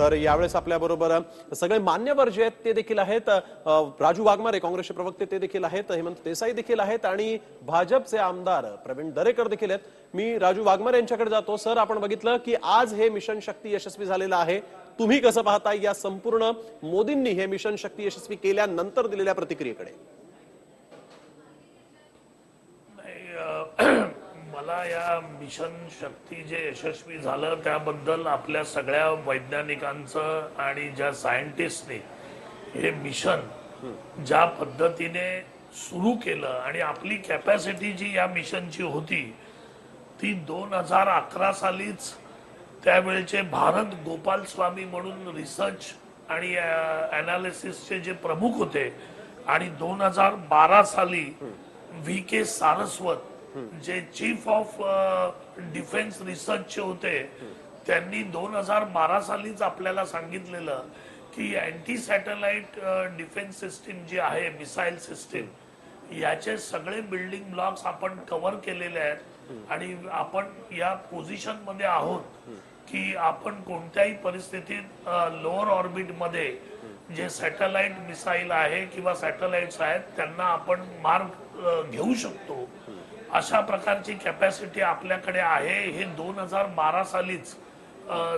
तर यावेळेस आपल्याबरोबर सगळे मान्यवर जे आहेत ते देखील आहेत. राजू वाघमारे काँग्रेसचे प्रवक्ते ते देखील आहेत. हेमंत देसाई देखील आहेत. आणि भाजपचे आमदार प्रवीण दरेकर देखील आहेत. मी राजू वाघमारे यांच्याकडे जातो. सर आपण बघितलं की आज हे मिशन शक्ती यशस्वी झालेलं आहे. तुम्ही कसं पाहता या संपूर्ण मोदींनी हे मिशन शक्ती यशस्वी केल्यानंतर दिलेल्या प्रतिक्रियेकडे? मला या मिशन शक्ती जे यशस्वी झालं त्याबद्दल आपल्या सगळ्या वैज्ञानिकांचं आणि ज्या सायंटिस्टने हे मिशन ज्या पद्धतीने सुरू केलं आणि आपली कॅपॅसिटी जी या मिशनची होती ती दोन हजार अकरा सालीच त्यावेळेचे भारत गोपाल स्वामी म्हणून रिसर्च आणि अनालिसिसचे जे प्रमुख होते आणि दोन हजार बारा साली व्ही के सारस्वत जे चीफ ऑफ डिफेन्स रिसर्चचे होते त्यांनी दोन हजार बारा सालीच आपल्याला सांगितलेलं की अँटी सॅटेलाइट डिफेन्स सिस्टीम जी आहे मिसाईल सिस्टीम याचे सगळे बिल्डिंग ब्लॉक्स आपण कव्हर केलेले आहेत. आणि आपण या पोझिशनमध्ये आहोत की आपण कोणत्याही परिस्थितीत uh, लोअर ऑर्बिटमध्ये जे सॅटेलाइट मिसाईल आहे किंवा सॅटेलाइट्स आहेत त्यांना आपण मार्ग uh, घेऊ शकतो. अशा प्रकारची कॅपॅसिटी आपल्याकडे आहे. हे दोन हजार बारा सालीच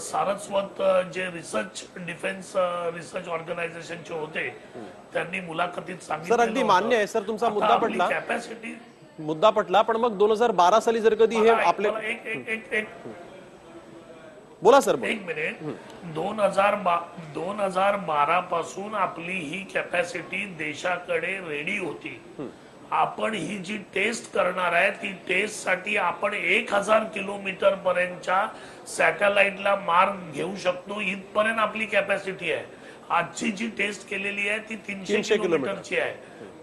सारस्वत जे रिसर्च डिफेन्स रिसर्च ऑर्गनायझेशनचे होते त्यांनी मुलाखतीत सर अगदी मान्य आहे सर तुमचा मुद्दा पटला. कॅपॅसिटी मुद्दा पटला पण मग दोन हजार बारा साली जर कधी हे आपले एक एक एक एक बोला सर. एक मिनिट दोन हजार दोन हजार बारा पासून आपली ही कॅपॅसिटी देशाकडे रेडी होती. आपण ही जी टेस्ट करणार आहे ती टेस्टसाठी आपण एक हजार किलोमीटर पर्यंतच्या सॅटेलाइटला मार्ग घेऊ शकतो. इथपर्यंत आपली कॅपॅसिटी आहे. आजची जी टेस्ट केलेली आहे ती तीनशे 300 किलोमीटर. किलोमीटरची आहे.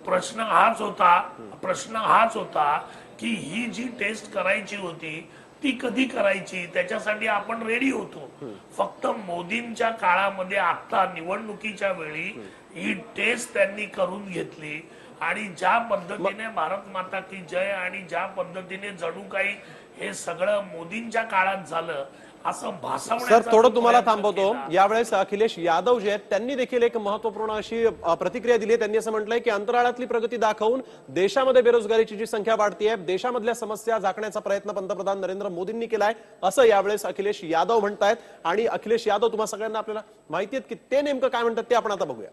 प्रश्न हाच होता प्रश्न हाच होता की ही जी टेस्ट करायची होती ती कधी करायची? त्याच्यासाठी आपण रेडी होतो. फक्त मोदींच्या काळामध्ये आता निवडणुकीच्या वेळी ही टेस्ट त्यांनी करून घेतली. आणि ज्या पद्धतीने भारत माता की जय आणि ज्या पद्धतीने जणू काही हे सगळं मोदींच्या काळात झालं असं सर भासवण्याचा थोडं तुम्हाला थांबवतो. यावेळेस अखिलेश यादव जे आहेत त्यांनी देखील एक महत्त्वपूर्ण अशी प्रतिक्रिया दिली आहे. त्यांनी असं म्हटलंय की अंतराळातली प्रगती दाखवून देशामध्ये बेरोजगारीची जी संख्या वाढतीये देशामधल्या समस्या झाकण्याचा प्रयत्न पंतप्रधान नरेंद्र मोदींनी केलाय असं यावेळेस अखिलेश यादव म्हणतायत. आणि अखिलेश यादव तुम्हा सगळ्यांना आपल्याला माहिती आहेत की ते नेमकं काय म्हणतात ते आपण आता बघूया.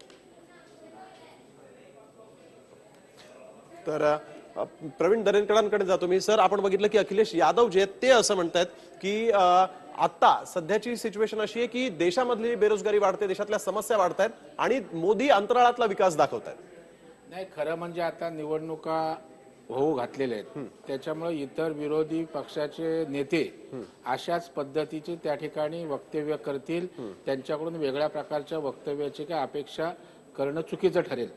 तर प्रवीण दरेकरांकडे जातो मी. सर आपण बघितलं की अखिलेश यादव जे आहेत ते असं म्हणतात की आता सध्याची सिच्युएशन अशी आहे की देशामधली बेरोजगारी वाढते देशातल्या समस्या वाढत आहेत आणि मोदी अंतराळातला विकास दाखवत आहेत. नाही खरं म्हणजे आता निवडणुका होऊ घातलेल्या आहेत. त्याच्यामुळे इतर विरोधी पक्षाचे नेते अशाच पद्धतीचे त्या ठिकाणी वक्तव्य करतील. त्यांच्याकडून वेगळ्या प्रकारच्या वक्तव्याची काय अपेक्षा करणं चुकीचं ठरेल.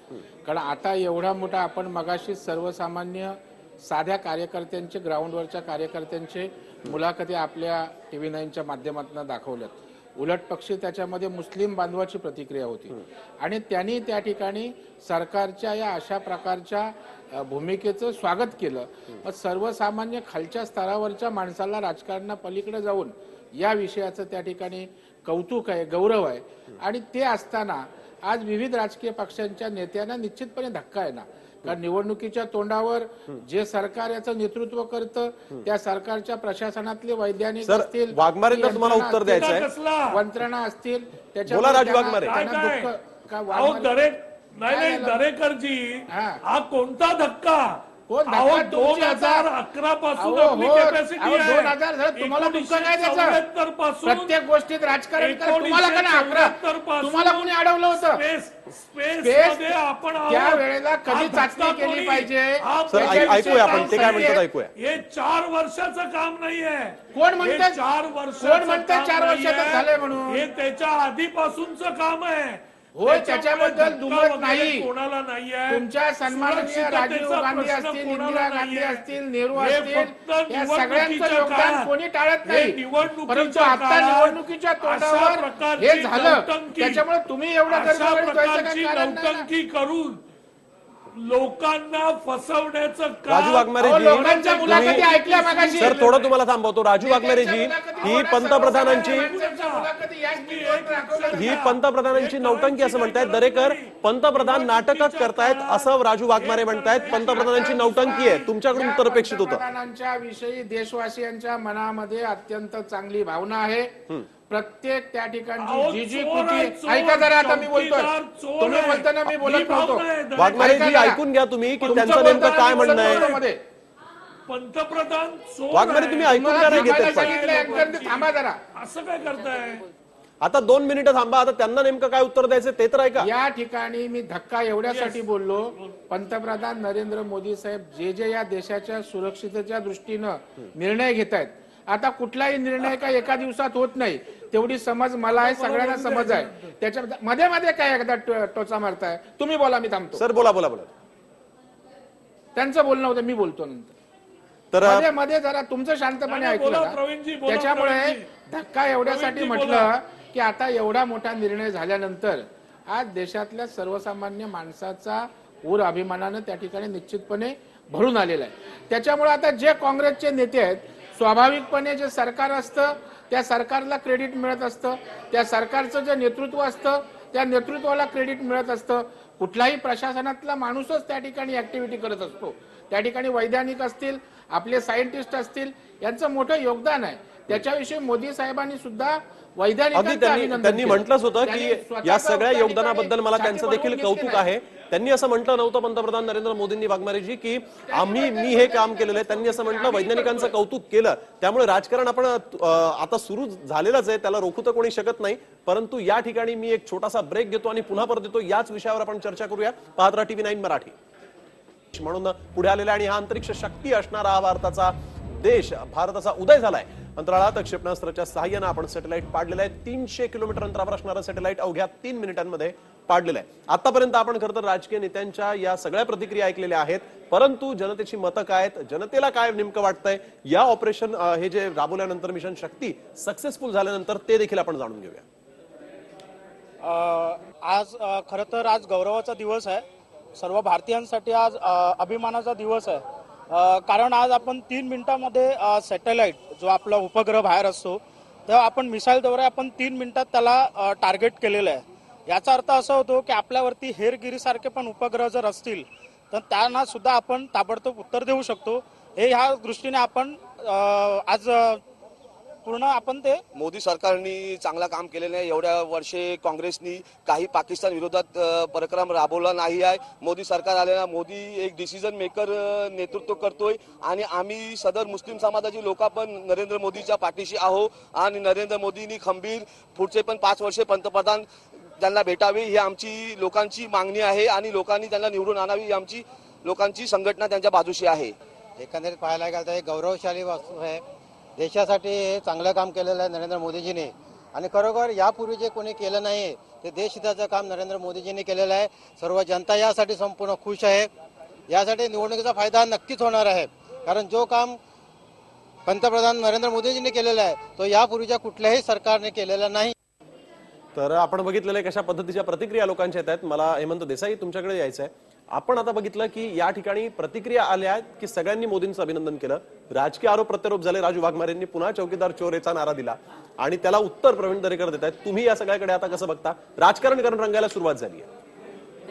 कारण आता एवढा मोठा आपण मगाशी सर्वसामान्य साध्या कार्यकर्त्यांचे ग्राउंडवरच्या कार्यकर्त्यांचे मुलाखती आपल्या टी व्ही नाईनच्या माध्यमातून दाखवल्यात. उलट पक्षी त्याच्यामध्ये मुस्लिम बांधवाची प्रतिक्रिया होती. आणि त्यांनी त्या ठिकाणी सरकारच्या या अशा प्रकारच्या भूमिकेचं स्वागत केलं. मग सर्वसामान्य खालच्या स्तरावरच्या माणसाला राजकारणापलीकडे जाऊन या विषयाचं त्या ठिकाणी कौतुक आहे गौरव आहे. आणि ते असताना आज विविध राजकीय पक्षांच्या नेत्यांना निश्चितपणे धक्का आहे ना. कारण निवडणुकीच्या तोंडावर जे सरकार याचं नेतृत्व करतं त्या सरकारच्या प्रशासनातले वैज्ञानिक सर, असतील वाघमारेंना तुम्हाला उत्तर द्यायचं आहे. असतील? यंत्रणा झालं? दरेकरजी हा. हा कोणता धक्का दोन हजार अकरा पासून आपली हो. कॅपॅसिटी अहो, आहे 2000 झालं. तुम्हाला त्याचं? 1974 पासून प्रत्येक गोष्टीत राजकारण करा. तुम्हाला का नाही 1974 अकरा पासून तुम्हाला कोणी अडवलं होतं स्पेस आपण. त्या वेळेला कधी चाचणी केली पाहिजे? हा ऐकूया आपण. ते काय. म्हणतात ऐकूया. हे चार वर्षाचं काम नाहीये कोण म्हणतात? चार वर्षाचं कोण म्हणतात काम चार वर्षाचं. झालंय म्हणून? हे त्याच्या आधीपासूनचं काम आहे हो, त्याच्यामुळे त्याच्याबद्दल दुमत नाही. कोणाला नाहीये तुमच्या सन्माननीय राजीव गांधी असतील इंदिरा गांधी. असतील नेहरू असतील या सगळ्यांचं योगदान कोणी टाळत नाही परंतु आता निवडणुकीच्या तोंडावर हे झालं त्याच्यामुळे तुम्ही एवढं प्रकारची नाही. नौटंकी करून लोकांना फसवण्याचं राजू वाघमारे अहो, जी लोकांच्या मुलाखती तुम्ही- ऐकल्या मागाशी. सर थोडं तुम्हाला थांबवतो. राजू वाघमारे जी नेत्यांच्या ही पंतप्रधानांची ही पंतप्रधानांची नौटंकी असं म्हणतायत. दरेकर पंतप्रधान नाटकच करतायत असं राजू वाघमारे म्हणतायत. पंतप्रधानांची नौटंकी आहे. तुमच्याकडून उत्तर अपेक्षित होतं. पंतप्रधानांच्या विषयी देशवासियांच्या मनामध्ये अत्यंत चांगली भावना आहे. प्रत्येक त्या ठिकाणची जी जी कृती ऐका जरा आता मी बोलतोय तुम्ही. बोलताना मी बोलत ही नव्हतो आहे, दरेकर. वाघमारे ऐका जी जरा. ऐकून घ्या तुम्ही की त्यांचं नेमकं काय म्हणणं आहे. पंतप्रधान वाघमारे. तुम्ही ऐकून घ्या नाही थांबायला घेतात पण सांगितलं एकदम ते थांबा जरा असं काय करताय आता दोन मिनिटं थांबा आता त्यांना नेमकं काय उत्तर द्यायचं ते तर ऐका या ठिकाणी मी धक्का एवढ्यासाठी बोललो पंतप्रधान नरेंद्र मोदी साहेब जे जे या देशाच्या सुरक्षिततेच्या दृष्टीनं निर्णय घेत आहेत आता कुठलाही निर्णय काय एका दिवसात होत नाही. तेवढी समज मला आहे सगळ्यांना समज आहे. त्याच्या मध्ये मध्ये काय एकदा टोचा मारताय? तुम्ही बोला मी थांबतो. सर बोला बोला बोला. त्यांचं बोलणं होतं मी बोलतो नंतर. तर मध्ये मध्ये जरा तुमचं शांतपणे ऐकलं त्याच्यामुळे. धक्का एवढ्यासाठी म्हटलं. की आता एवढा मोठा निर्णय झाल्यानंतर आज देशातल्या सर्वसामान्य माणसाचा ऊर अभिमानानं त्या ठिकाणी निश्चितपणे भरून आलेला आहे. त्याच्यामुळे आता जे काँग्रेसचे नेते आहेत स्वाभाविकपणे जे सरकार असतं त्या सरकारला क्रेडिट मिळत असतं. त्या सरकारचं जे नेतृत्व असतं त्या नेतृत्वाला क्रेडिट मिळत असतं. कुठलाही प्रशासनातला माणूसच त्या ठिकाणी ऍक्टिव्हिटी करत असतो. त्या ठिकाणी वैज्ञानिक असतील आपले सायंटिस्ट असतील यांचं मोठं योगदान आहे. त्याच्याविषयी मोदी साहेबांनी सुद्धा वैज्ञानिकांचं अगदी त्यांनी. म्हटलंच होतं की या सगळ्या योगदानाबद्दल मला त्यांचं देखील कौतुक आहे. त्यांनी असं म्हटलं नव्हतं पंतप्रधान नरेंद्र मोदींनी वाघमारेजी की आम्ही मी हे काम केलेलं आहे. त्यांनी असं म्हटलं वैज्ञानिकांचं कौतुक केलं. त्यामुळे राजकारण आपण आता सुरू झालेलंच आहे. त्याला रोखू तर कोणी शकत नाही. परंतु या ठिकाणी मी एक छोटासा ब्रेक घेतो आणि पुन्हा परत येतो याच विषयावर आपण चर्चा करूया. पाहत टीव्ही नाईन मराठी. म्हणून पुढे आलेला आणि हा अंतरिक्ष शक्ती असणारा हा भारताचा देश भारताचा उदय झालाय. अंतराळात क्षेपणास्त्राच्या सहाय्यानं आपण सॅटेलाइट पाडलेला आहे. तीनशे किलोमीटर अंतरावर असणारा सॅटेलाइट अवघ्या तीन मिनिटांमध्ये पाडलेलं आहे. आतापर्यंत आपण खरं तर राजकीय नेत्यांच्या या सगळ्या प्रतिक्रिया ऐकलेल्या आहेत. परंतु जनतेची मतं काय आहेत? जनतेला काय नेमकं वाटतंय? या ऑपरेशन हे जे राबवल्यानंतर मिशन शक्ती सक्सेसफुल झाल्यानंतर ते देखील आपण जाणून घेऊया. आज खर खरं तर आज गौरवाचा दिवस आहे. सर्व भारतीयांसाठी आज अभिमानाचा दिवस आहे. कारण आज आपण तीन मिनिटामध्ये सॅटेलाइट जो आपला उपग्रह बाहेर असतो तेव्हा आपण मिसाईलद्वारे आपण तीन मिनिटात त्याला टार्गेट केलेलं आहे. याचा अर्थ असा होतो की आपल्यावरती हेरगिरीसारखे पण उपग्रह जर असतील तर त्यांना सुद्धा आपण ताबडतोब उत्तर देऊ शकतो. हे ह्या दृष्टीने आपण आज पूर्ण आपण ते मोदी सरकारनी चांगला काम केलेलं आहे. एवढ्या वर्षे काँग्रेसनी काही पाकिस्तान विरोधात पराक्रम राबवला नाही आहे. मोदी सरकार आलेला मोदी एक डिसिजन मेकर नेतृत्व करतोय. आणि आम्ही सदर मुस्लिम समाजाची लोक पण नरेंद्र मोदीच्या पाठीशी आहो आणि नरेंद्र मोदींनी खंबीर पुढचे पण पाच वर्षे पंतप्रधान त्यांना भेटावे ही आमची लोकांची मागणी आहे आणि लोकांनी त्यांना निवडून आणावी ही आमची लोकांची संघटना त्यांच्या बाजूशी आहे. एकंदरीत पाहायला गेलं तर हे गौरवशाली वस्तू आहे. देशासाठी हे चांगलं काम केलेलं आहे नरेंद्र मोदीजीने. आणि खरोखर यापूर्वी जे कोणी केलं नाही ते देशहिताचं काम नरेंद्र मोदीजींनी केलेलं आहे. सर्व जनता यासाठी संपूर्ण खुश आहे. यासाठी निवडणुकीचा फायदा नक्कीच होणार आहे. कारण जो काम पंतप्रधान नरेंद्र मोदीजींनी केलेला आहे तो यापूर्वीच्या कुठल्याही सरकारने केलेला नाही. तर आपण बघितलेलं आहे कशा पद्धतीच्या प्रतिक्रिया लोकांच्या येत आहेत. मला हेमंत देसाई तुमच्याकडे यायचं आहे. आपण आता बघितलं की या ठिकाणी प्रतिक्रिया आल्या आहेत की सगळ्यांनी मोदींचं अभिनंदन केलं. राजकीय आरोप प्रत्यारोप झाले. राजू वाघमारेंनी पुन्हा चौकीदार चोरेचा नारा दिला आणि त्याला उत्तर प्रवीण दरेकर देत आहेत. तुम्ही या सगळ्याकडे आता कसं बघता? राजकारण करून रंगायला सुरुवात झाली आहे.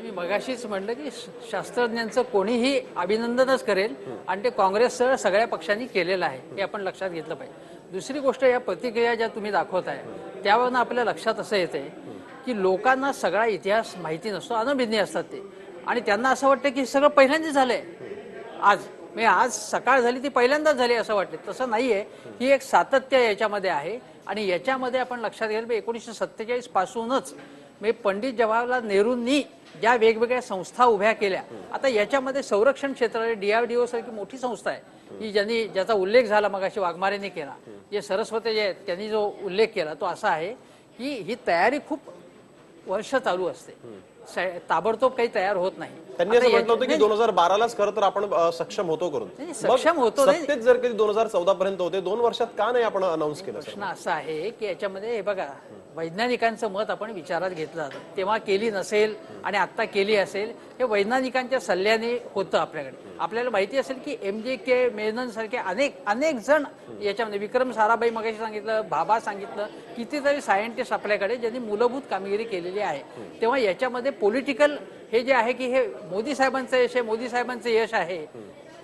मी मगाशीच म्हटलं की शास्त्रज्ञांचं कोणीही अभिनंदनच करेल आणि ते काँग्रेससह सगळ्या पक्षांनी केलेलं आहे हे आपण लक्षात घेतलं पाहिजे. दुसरी गोष्ट या प्रतिक्रिया ज्या तुम्ही दाखवताय त्यावरनं आपल्या लक्षात असं येते की लोकांना सगळा इतिहास माहिती नसतो अनभिज्ञ असतात ते. आणि त्यांना असं वाटतं की सगळं पहिल्यांदाच झालंय. आज म्हणजे आज सकाळ झाली ती पहिल्यांदाच झाली असं वाटतं. तसं नाहीये. ही एक सातत्य याच्यामध्ये आहे. आणि याच्यामध्ये आपण लक्षात घ्यायला एकोणीसशे सत्तेचाळीस पासूनच म्हणजे पंडित जवाहरलाल नेहरूंनी ज्या वेगवेगळ्या संस्था उभ्या केल्या आता याच्यामध्ये संरक्षण क्षेत्र डीआरडीओ सारखी मोठी संस्था आहे. की ज्यांनी ज्याचा उल्लेख झाला मग अशी वाघमारेंनी केला जे सरस्वती जे आहेत त्यांनी जो उल्लेख केला तो असा आहे की ही तयारी खूप वर्ष चालू असते. ताबडतोब काही तयार होत नाही. त्यांनी असं म्हटलं होतं की दोन हजार बारालाच खरं तर आपण सक्षम होतो करून. सक्षम होतो, जर कधी दोन हजार चौदा पर्यंत होते दोन वर्षात का नाही आपण अनाऊन्स केलं प्रश्न असा आहे की याच्यामध्ये हे बघा वैज्ञानिकांचं मत आपण विचारात घेतलं. तेव्हा केली नसेल आणि आत्ता केली असेल हे वैज्ञानिकांच्या सल्ल्याने होतं आपल्याकडे. आपल्याला माहिती असेल की एम जे के मेनन सारखे अनेक अनेक जण याच्यामध्ये विक्रम साराभाई मगाशी सांगितलं बाबा सांगितलं कितीतरी सायंटिस्ट आपल्याकडे ज्यांनी मूलभूत कामगिरी केलेली आहे. तेव्हा याच्यामध्ये पॉलिटिकल हे जे आहे की हे मोदी साहेबांचं यश आहे मोदी साहेबांचं यश आहे.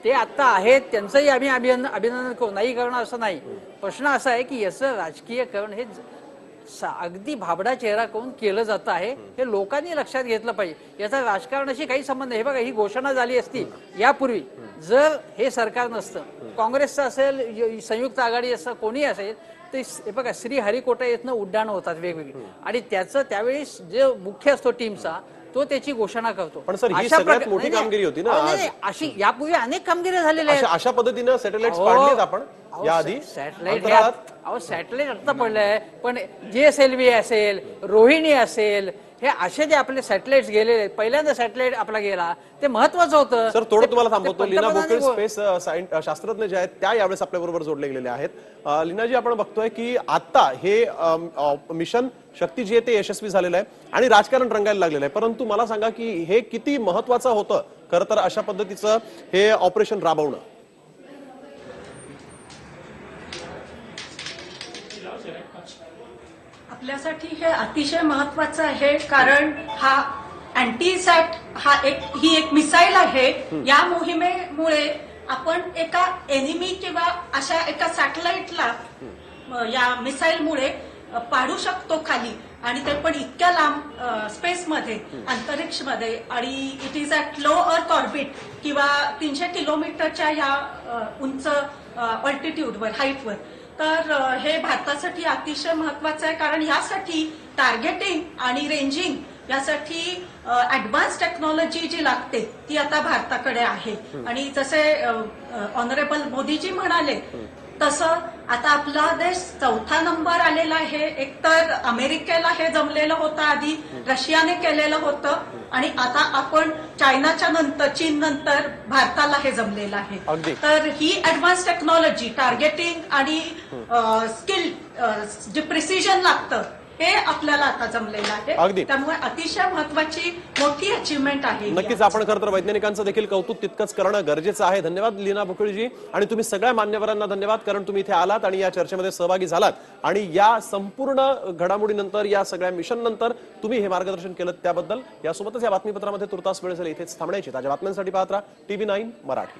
ते आत्ता आहेत त्यांचंही आम्ही अभिनंदन अभिनंदन करू. नाही करणं असं नाही. प्रश्न असा आहे की याचं राजकीयकरण हे अगदी भाबडा चेहरा करून केलं जात आहे हे लोकांनी लक्षात घेतलं पाहिजे. याचा राजकारणाशी काही संबंध हे बघा ही घोषणा झाली असती यापूर्वी. जर हे सरकार नसतं काँग्रेसचं असेल संयुक्त आघाडी असं कोणी असेल ते हे बघा श्री हरिकोटा येथनं उड्डाण होतात वेगवेगळी. आणि त्याचं त्यावेळेस जे मुख्य असतो टीमचा तो त्याची घोषणा करतो पण सर, ही अशा सगळ्यात प्रका- मोठी नाही. कामगिरी होती ना अहो, नाही, आज. नाही. अशी यापूर्वी अनेक कामगिरी झालेल्या आहेत अशा पद्धतीनं सॅटेलाइट अहो, पाडलेत आपण अहो, याआधी सॅटेलाइट अंतराळात अहो सॅटेलाइट आता पडलंय पण जी एस एल व्ही असेल रोहिणी असेल हे असे जे आपले सॅटेलाइट गेलेले पहिल्यांदा सॅटेलाइट आपला गेला ते महत्वाचं होतं. सर थोडं तुम्हाला थांबवतो. लीना गो- स्पेस शास्त्रज्ञ जे आहेत त्या यावेळेस आपल्या बरोबर जोडले गेलेले आहेत. लीनाजी आपण बघतोय की आता हे मिशन शक्ती जे आहे ते यशस्वी झालेलं आहे आणि राजकारण रंगायला लागलेलं आहे. परंतु मला सांगा की हे किती महत्वाचं होतं? खरं तर अशा पद्धतीचं हे ऑपरेशन राबवणं. आपल्यासाठी हे अतिशय महत्वाचं आहे कारण हा अँटीसॅट हा एक ही एक मिसाईल आहे. या मोहिमेमुळे आपण एका एनिमी किंवा अशा एका सॅटेलाइटला या मिसाईलमुळे पाडू शकतो खाली. आणि ते पण इतक्या लांब स्पेसमध्ये अंतरिक्षमध्ये. आणि it is at low earth orbit किंवा तीनशे किलोमीटरच्या या उंच ऑल्टिट्यूडवर हाईटवर तर हे भारतासाठी अतिशय महत्वाचं आहे. कारण यासाठी टार्गेटिंग आणि रेंजिंग यासाठी ऍडव्हान्स टेक्नॉलॉजी जी लागते ती आता भारताकडे आहे. आणि जसे ऑनरेबल मोदीजी म्हणाले तसं आता आपला देश चौथा नंबर आलेला आहे एकतर अमेरिकेला हे जमलेलं होतं आधी रशियाने केलेलं होतं आणि आता आपण चायनाच्या नंतर चीन नंतर भारताला हे जमलेलं. आहे तर ही ऍडव्हान्स टेक्नॉलॉजी टार्गेटिंग आणि स्किल जे प्रिसिजन लागतं हे आपल्याला आता जमलेलं अगदी. आहे त्यामुळे अतिशय महत्वाची मोठी अचीवमेंट आहे नक्कीच आपण खरं तर वैज्ञानिकांचं देखील कौतुक तितकंच करणं गरजेचं आहे. धन्यवाद लीना बुकळजी आणि तुम्ही सगळ्या मान्यवरांना धन्यवाद कारण तुम्ही इथे आलात आणि या चर्चेमध्ये सहभागी झालात. आणि या संपूर्ण घडामोडीनंतर या सगळ्या मिशन नंतर तुम्ही हे मार्गदर्शन केलं त्याबद्दल. यासोबतच या बातमीपत्रामध्ये तुर्तास वेळ झाली इथेच थांबण्याची. ताज्या बातम्यांसाठी पाहत राहा. TV nine Marathi.